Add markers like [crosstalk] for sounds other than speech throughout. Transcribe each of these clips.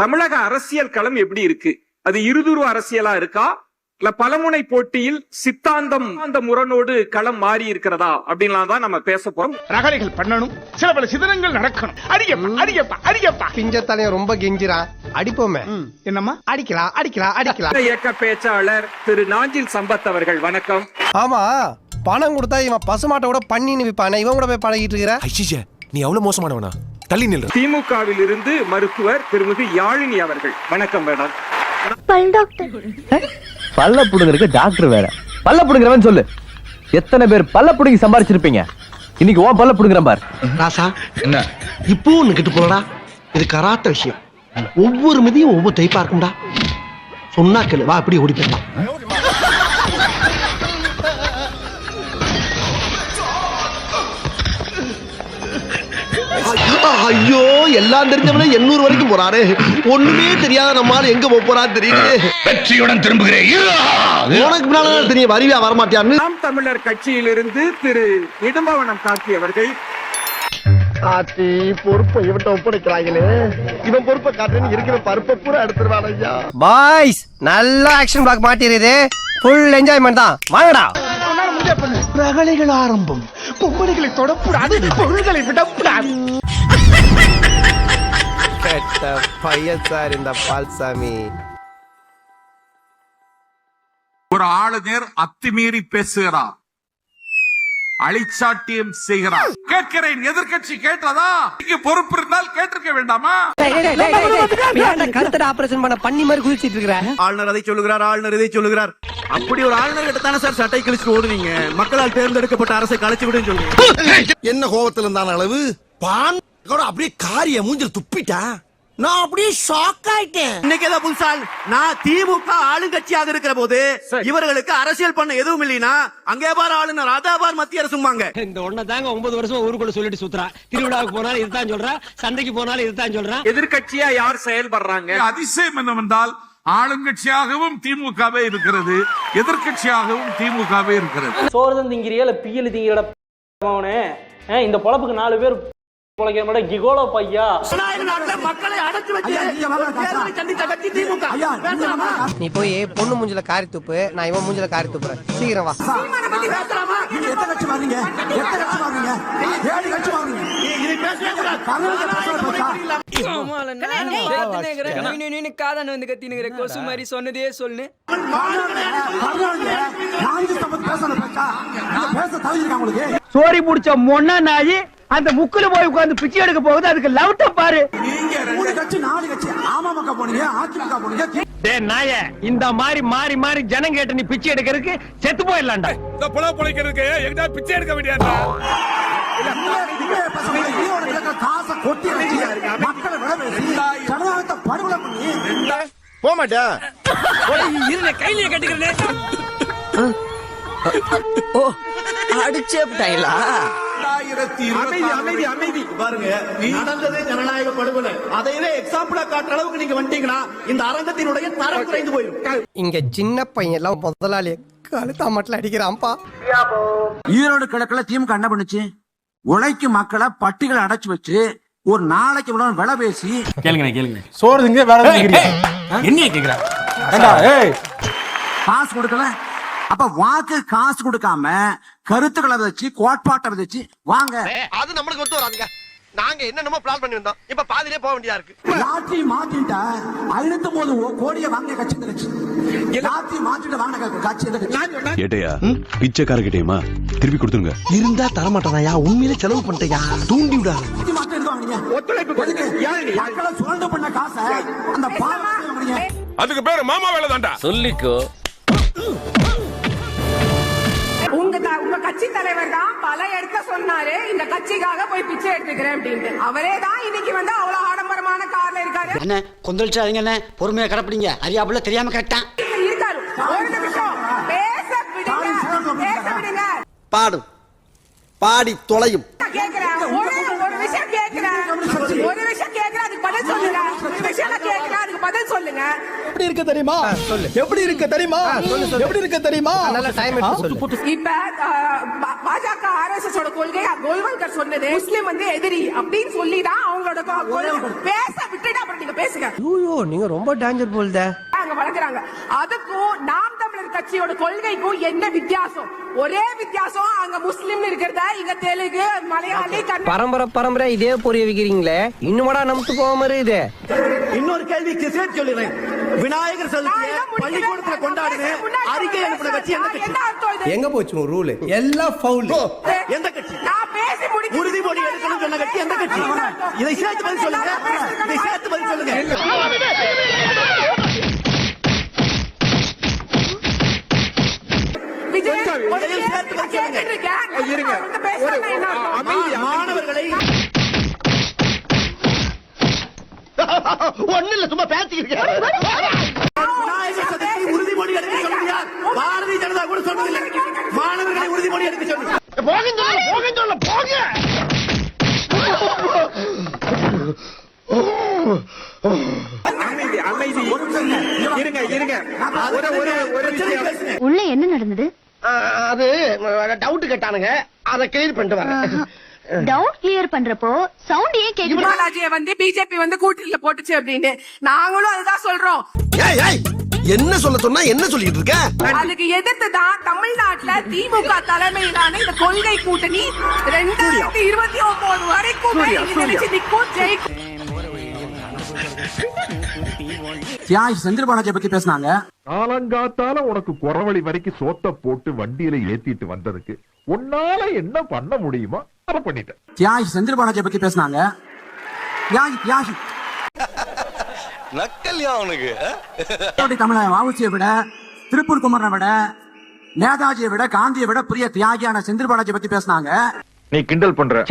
தமிழக அரசியல் களம் எப்படி இருக்கு? அது இருதுருவ அரசியலா இருக்கா? இல்ல பலமுனை போட்டியில் சித்தாந்தம் அந்த முரணோடு களம் மாறி இருக்கிறதா? அப்படின்லாம் தான் நம்ம பேச போறோம். ரகளைகள் பண்ணணும். சில பல சிதறங்கள் நடக்கணும். அடியப்பா அடியப்பா அடியப்பா. பிஞ்சத்தலையும் ரொம்ப கெஞ்சிரான் அடிப்போமே. என்னம்மா? அடிக்கலாம் அடிக்கலாம் அடிக்கலாம் இயக்க பேச்சாளர் திரு நாஞ்சில் சம்பத் அவர்கள் வணக்கம். ஆமா பணம் கொடுத்தா இவன் பசுமாட்டை கூட பண்ணின்னு விற்பானே இவன் கூட போய் பழகிட்டு இருக்கிற? நீ அவ்வளவு மோசமானவனா? தள்ளி நில்ற திமுகவில் இருந்து மருத்துவர் திருமிகு யாழினி அவர்கள். வணக்கம் மேடம். பல் டாக்டர். பல்ல புடுங்கிறதுக்கு டாக்டர் வேற. பல்ல புடுங்கிறவன் சொல்லு. எத்தனை பேர் பல்ல புடுங்கி சம்பாரிச்சிருப்பீங்க? இன்னைக்கு உன் பல்ல புடுங்குறேன் பார். ராசா என்ன? இப்போ ஒண்ணு கிட்டு போலடா. இது கராத்த விஷயம். ஒவ்வொரு மிதியும் ஒவ்வொரு டைப்பா இருக்கும்டா. சொன்னா கேளு. வா அப்படி ஓடி போயிடலாம். ஐயோ எல்லாம் தெரிஞ்சவனே எண்ணூறு வரைக்கும் போறாரு ஒண்ணுமே தெரியாத நம்மால எங்க போப் போறான்னு தெரியல வெற்றியுடன் திரும்புகிறேன். உனக்கு பின்னால தெரியும் வருவியா வரமாட்டியான்னு. நாம் தமிழர் கட்சியிலிருந்து திரு இடும்பவனம் காக்கி அவர்கள் ஆத்தி பொறுப்பை இவன்ட்ட ஒப்படைக்கிறாங்களே இவன் பொறுப்பை காட்டுன்னு இருக்கிற பருப்பை பூரா எடுத்துருவான் ஐயா. பாய்ஸ் நல்ல ஆக்ஷன் பிளாக் மாட்டிருது ஃபுல் என்ஜாய்மெண்ட் தான். வாங்கடா. ரகளைகள் ஆரம்பம். பொம்பளைகளை தொடக்கூடாது பொருள்களை விடக்கூடாது கெட்ட பையன் சார் இந்த பால்சாமி. ஒரு ஆளுநர் அத்துமீறி பேசுகிறார். அழிச்சாட்டியம் செய்கிறார். கேட்கிறேன் எதிர்க்கட்சி கேட்டதா? இங்கு பொறுப்பு இருந்தால் கேட்டிருக்க வேண்டாமா? கருத்தட ஆபரேஷன் பண்ண பண்ணி மாதிரி குதிச்சிட்டு இருக்கிற? ஆளுநர் அதை சொல்லுகிறார் ஆளுநர் இதை சொல்லுகிறார். அப்படி ஒரு ஆளுநர் கிட்ட தானே சார் சட்டை கழிச்சு ஓடுனீங்க மக்களால் தேர்ந்தெடுக்கப்பட்ட அரசை கழிச்சு விடுன்னு சொல்றீங்க. என்ன கோபத்துல இருந்தான அளவு? பான் கூட அப்படியே காரிய மூஞ்சில் துப்பிட்டா? நான் அப்படியே ஷாக் ஆயிட்டேன். இன்னைக்கு ஏதோ நான் திமுக ஆளுங்கட்சியாக இருக்கிற போது இவர்களுக்கு அரசியல் பண்ண எதுவும் இல்லைனா அங்கே பார் ஆளுநர் அதா பார் மத்திய அரசுமாங்க இந்த ஒண்ண தாங்க ஒன்பது வருஷம் ஊருக்குள்ள சொல்லிட்டு சுத்துறா. திருவிழாவுக்கு போனாலும் இதுதான் சொல்றா. சந்தைக்கு போனாலும் இதுதான் சொல்றான் எதிர்க்கட்சியா யார் செயல்படுறாங்க? அதிசயம் என்னவென்றால் ஆளுங்கட்சியாகவும் திமுகவே இருக்கிறது எதிர்க்கட்சியாகவும் திமுகவே இருக்கிறது. சோறு திங்கிறியா இல்ல பியல் திங்கிறட இந்த பொழப்புக்கு நாலு பேர் கிகோலோ பையா. மக்களை அடைச்சு வச்சு திமுக. நீ போய் பொண்ணு மூஞ்சில காரி துப்பு நான் இவன் மூஞ்சில காரி துப்புறேன். சீக்கிரம் வா. சீமானை பத்தி பேசலாமா? எத்தனை கட்சி வாங்குறீங்க எத்தனை கட்சி வாங்குறீங்க ஏழு காதன் வந்து கத்தினுங்கிற கொசு மாதிரி சொன்னதே சொல்லு. சோரி முடிச்ச மொன்ன நாயி அந்த முக்குல போய் உட்கார்ந்து பிச்சை எடுக்க போகுது அதுக்கு லவுட்ட பாரு. டேய் நாய இந்த மாதிரி மாறி மாறி ஜனம் கேட்டு நீ பிச்சை எடுக்கிறதுக்கு செத்து போயிடலாம்டா. இந்த புல பொழைக்கிறதுக்கு எங்கிட்ட பிச்சை எடுக்க வேண்டியதா? போக மாட்டேன் இருந்த கையில கட்டுக்கிறேன். அமைதி அமைதி அமைதி. பாருங்க நடந்ததே ஜனநாயக படுகொலை. அதையவே எக்ஸாம்பிளா காட்டுற அளவுக்கு நீங்க வந்துட்டீங்கன்னா இந்த அரங்கத்தினுடைய தரம் குறைந்து போயிடும். இங்க சின்ன பையன் எல்லாம் முதலாளி கழுத்தா மட்டும் அடிக்கிறான்ப்பா. ஈரோடு கிழக்குல திமுக என்ன பண்ணுச்சு? உழைக்கும் மக்களை பட்டிகளை அடைச்சு வச்சு ஒரு நாளைக்கு இவ்வளவு விலை பேசி கேளுங்க கேளுங்க சோறு திங்க வேற என்ன கேக்குறா? காசு கொடுக்கல. அப்ப வாக்கு காசு கொடுக்காம கருத்துக்களை வச்சு கோட்பாட்டை வச்சு வாங்க. அது நம்மளுக்கு ஒத்து வராதுங்க. நாங்க என்னென்னமோ பிளான் பண்ணி வந்தோம் இப்ப பாதியிலே போக வேண்டியதா இருக்கு. லாட்ரி மாட்டிட்டா ஐநூத்தி போது கோடியை வாங்க கட்சி இருந்துச்சு லாட்ரி மாட்டிட்டு வாங்க கட்சி இருந்துச்சு ஏட்டையா பிச்சைக்காரகிட்டேயுமா திருப்பி கொடுத்துருங்க. இருந்தா தரமாட்டானயா? உண்மையிலே செலவு பண்ணிட்டயா? தூண்டி விடா ஒத்துழைப்பு பண்ண காசை அந்த அதுக்கு பேரு மாமா வேலை தான்டா சொல்லிக்கோ. கட்சி தலைவர் தான் பல எடுக்க சொன்னாரு இந்த கட்சிக்காக போய் பிச்சை எடுத்துக்கிறேன் அப்படின்ட்டு. அவரே தான் இன்னைக்கு வந்து அவ்வளவு ஆடம்பரமான கார்ல இருக்காரு. என்ன கொந்தளிச்சாதீங்க என்ன? பொறுமையா கடப்பிடிங்க. அறியாப்புல தெரியாம கேட்டான் இருக்காரு. ஒரு நிமிஷம். பேச விடுங்க. பேச விடுங்க. பாடும். பாடி தொலையும். கேக்குறேன். ஒரு ஒரு விஷயம் கேக்குறேன். ஒரு விஷயம் கேக்குறேன். அதுக்கு பதில் சொல்லுங்க. ஒரு விஷயம் கேக்குறேன். பதில் சொல்லுங்க. எப்படி இருக்கு தெரியுமா? சொல்லு. எப்படி இருக்கு தெரியுமா? எப்படி இருக்கு தெரியுமா? நல்லா டைம் எடுத்து சொல்லு. இப்ப பாஜக ஆர்எஸ்எஸ் ஓட கொள்கை கோல்வல்கர் சொன்னது முஸ்லிம் வந்து எதிரி அப்படின்னு சொல்லி தான் அவங்களோட. பேச விட்டுட்டு அப்புறம் நீங்க பேசுங்க. ஐயோ நீங்க ரொம்ப டேஞ்சர் போல்தே. அங்க வளர்க்குறாங்க. அதுக்கும் நாம் தமிழர் கட்சியோட கொள்கைக்கும் என்ன வித்தியாசம்? ஒரே வித்தியாசம் அங்க முஸ்லிம் இருக்கிறத இங்க தெலுங்கு மலையாளி கன்னட பரம்பரை பரம்பரை இதே புரிய வைக்கிறீங்களே? இன்னுமடா நமக்கு போகாம இருக்குது இன்னொரு கேள்விக்கு சேர்த்து சொல்லிடுறேன். விநாயகர் சதுர்த்தியை. பள்ளிக்கூடத்துல கொண்டாடுது முன்னாடி அறிக்கை அனுப்பின கட்சி எந்த கட்சி? என்ன அர்த்தம் இது? எங்க போச்சு ரூல் எல்லாம் ஃபவுல் எந்த கட்சி? நான் பேசி முடிக்க உறுதிமொழி எடுக்கணும் சொன்ன கட்சி எந்த கட்சி? இதை சேர்த்து பதில் சொல்லுங்க. இதை சேர்த்து பதில் சொல்லுங்க. மாணவர்களை [laughs] ஒண்ணு இல்ல சும்மா சதுர்த்தி உறுதிமொழி எடுக்க சொல்லுங்க பாரதிய ஜனதா கூட சொன்னதில்லை மாணவர்களை உறுதிமொழி எடுக்க சொல்லுங்க போக சொல்ல போக சொல்ல போக அமைதி அமைதி இருங்க இருங்க ஒரு ஒரு ஒரு விஷயம் உள்ள என்ன நடந்தது அது டவுட் கேட்டானுங்க அதை கிளியர் பண்ணிட்டு வரேன். டவுட் கிளியர் பண்றப்போ சவுண்ட் ஏன் கேக்குது? பாலாஜியை வந்து பிஜேபி வந்து கூட்டணியில போட்டுச்சு அப்படின்னு நாங்களும் அதுதான் சொல்றோம். ஏய் ஏய் என்ன சொல்ல சொன்னா என்ன சொல்லிட்டு இருக்க? அதுக்கு எதிர்த்து தான் தமிழ்நாட்டுல திமுக தலைமையிலான இந்த கொள்கை கூட்டணி ரெண்டாயிரத்தி இருபத்தி ஒன்பது வரைக்கும் ஜெயிக்கும். தியாகி செந்தில் பாலாஜியை பத்தி பேசினாங்க. காலங்காத்தால உனக்கு குறவழி வரைக்கும் சோத்த போட்டு வண்டியில ஏத்திட்டு வந்ததுக்கு உன்னால என்ன பண்ண முடியுமோ அதை பண்ணிட்டேன். தியாகி செந்தில் பாலாஜியை பத்தி பேசினாங்க. தியாகி தியாகி நக்கல்யா அவனுக்கு தமிழ வாவுசியை விட திருப்பூர் குமரனை விட நேதாஜியை விட காந்தியை விட பெரிய தியாகியான செந்தில் பாலாஜியை பத்தி பேசினாங்க. நீ கிண்டல் பண்ற.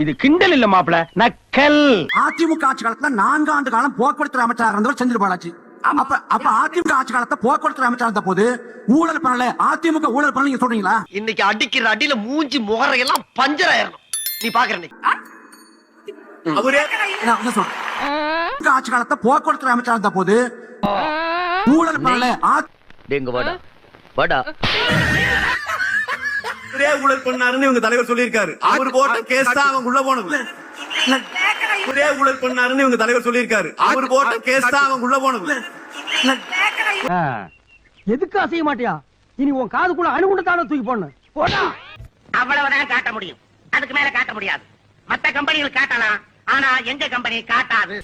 இது கிண்டல் இல்ல மாப்பிள நக்கல். அதிமுக ஆட்சி காலத்துல நான்கு ஆண்டு காலம் போக்குவரத்து அமைச்சராக இருந்தவர் செந்தில் பாலாஜி. அப்ப அப்ப அதிமுக ஆட்சி காலத்துல போக்குவரத்து அமைச்சராக இருந்த போது ஊழல் பண்ணல அதிமுக ஊழல் பண்ணல நீங்க சொல்றீங்களா? இன்னைக்கு அடிக்கிற அடியில மூஞ்சி முகரையெல்லாம் பஞ்சர் ஆயிரணும் நீ பாக்குற அவரே ஆட்சி காலத்துல போக்குவரத்து அமைச்சராக இருந்த போது ஊழல் பண்ணல வாடா. வாடா. ஒரே ஊழல் பண்ணாருன்னு இவங்க தலைவர் சொல்லியிருக்காரு. அவர் போட்ட கேஸ் தான் அவங்க உள்ள போனது. ஒரே ஊழல் பண்ணாருன்னு இவங்க தலைவர் சொல்லியிருக்காரு. அவர் போட்ட கேஸ் தான் அவங்க உள்ள போனது. எதுக்கு அசைய மாட்டியா? இனி உன் காதுக்குள்ள அணுகுண்டு தானே தூக்கி போடணும். போடா. அவ்வளவுதான் காட்ட முடியும். அதுக்கு மேல காட்ட முடியாது. மத்த கம்பெனிகள் காட்டலாம். ஆனா எங்க கம்பெனி காட்டாது.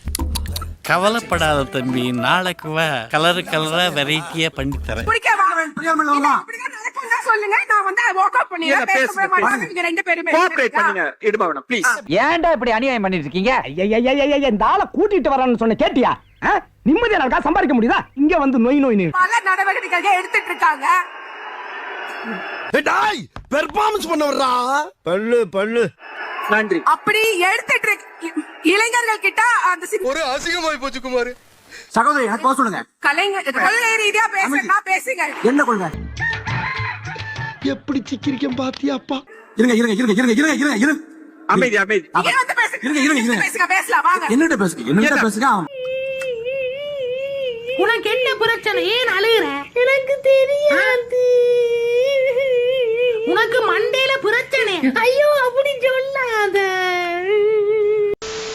கவலைப்படாத தம்பி நாளைக்கு கலரு கலரா வெரைட்டியா பண்ணி தரேன் சொல்லுங்க. நான் வந்து வாக் அவுட் பண்ணிடுறேன். பேசு, பேசவே பேசு. மாட்டேன். நீங்க ரெண்டு பேருமே கோஆபரேட் பண்ணுங்க. இடுபவனம் ப்ளீஸ் ஏன்டா இப்படி அநியாயம் பண்ணிட்டு இருக்கீங்க ஐயா இந்த ஆளை கூட்டிட்டு வரேன்னு சொன்ன கேட்டியா? நிம்மதியா இருக்கா? சம்பாதிக்க முடியுதா? இங்க வந்து நொய் நொய் பல நடவடிக்கைகள் எடுத்துட்டு இருக்காங்க. டாய் பெர்ஃபார்மன்ஸ் பண்ண வர்றா பல்லு பல்லு. நன்றி. அப்படி எடுத்துட்டு இளைஞர்கள் கிட்ட அந்த ஒரு அசிங்கமாய் போச்சு குமார். சகோதரி எனக்கு போக சொல்லுங்க. கலைஞர் கொள்கை ரீதியா பேசுறா பேசுங்க. என்ன கொள்கை? எப்படி சிக்கிரிக்கம் பாத்தியாப்பா இருங்க இருங்க இருங்க இருங்க இருங்க இருங்க இருங்க. அமைதி அமைதி. இருங்க, இருங்க, இருங்க. பேசுங்க பேசலாம் வாங்க. என்னகிட்ட பேசுங்க என்னகிட்ட பேசுங்க. உனக்கு என்ன பிரச்சனை? ஏன் அழுகுற? எனக்கு தெரியாது. உனக்கு மண்டையில பிரச்சனை. ஐயோ அப்படி சொல்லாத.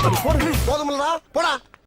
போடுங்களா போடா